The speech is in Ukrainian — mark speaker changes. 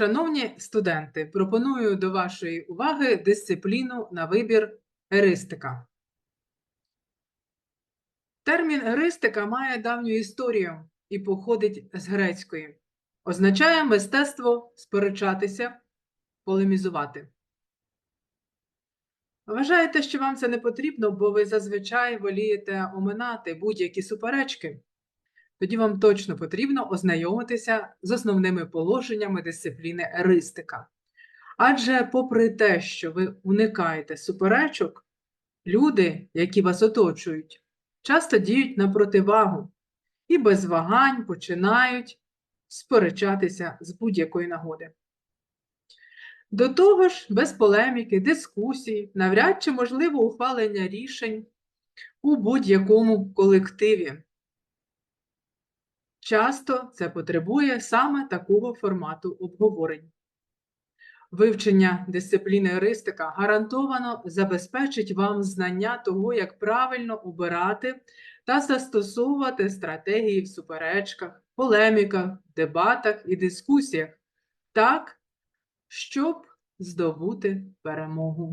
Speaker 1: Шановні студенти, пропоную до вашої уваги дисципліну на вибір еристика. Термін еристика має давню історію і походить з грецької. Означає мистецтво сперечатися, полемізувати. Вважаєте, що вам це не потрібно, бо ви зазвичай волієте оминати будь-які суперечки? Тоді вам точно потрібно ознайомитися з основними положеннями дисципліни еристика. Адже, попри те, що ви уникаєте суперечок, люди, які вас оточують, часто діють на противагу і без вагань починають сперечатися з будь-якої нагоди. До того ж, без полеміки, дискусій, навряд чи можливо ухвалення рішень у будь-якому колективі. Часто це потребує саме такого формату обговорень. Вивчення дисципліни еристика гарантовано забезпечить вам знання того, як правильно обирати та застосовувати стратегії в суперечках, полеміках, дебатах і дискусіях так, щоб здобути перемогу.